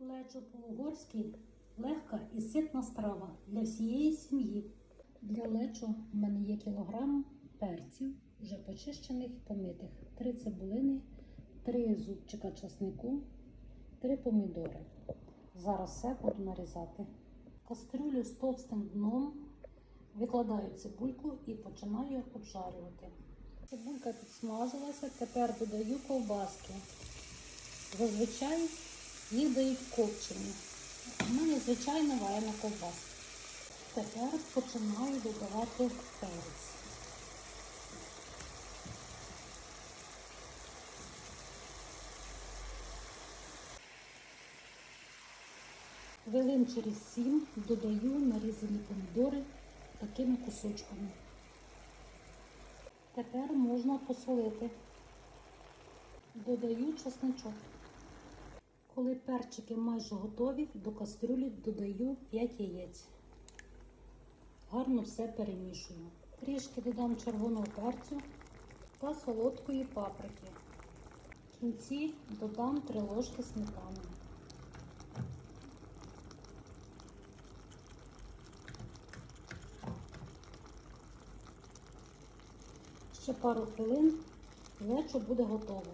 Лечо по-угорськи легка і ситна страва для всієї сім'ї. Для лечо в мене є кілограм перців, вже почищених і помитих, три цибулини, три зубчика часнику, три помідори. Зараз все буду нарізати. Кастрюлю з товстим дном викладаю цибульку і починаю обжарювати. Цибулька підсмажилася, тепер додаю ковбаски. Зазвичай їх дають копчені. У мене звичайна варена ковбаска. Тепер починаю додавати перець. Хвилин через сім додаю нарізані помідори такими кусочками. Тепер можна посолити. Додаю чесничок. Коли перчики майже готові, до кастрюлі додаю 5 яєць. Гарно все перемішую. Трішки додам червоного перцю та солодкої паприки. В кінці додам 3 ложки сметани. Ще пару хвилин лечо буде готово.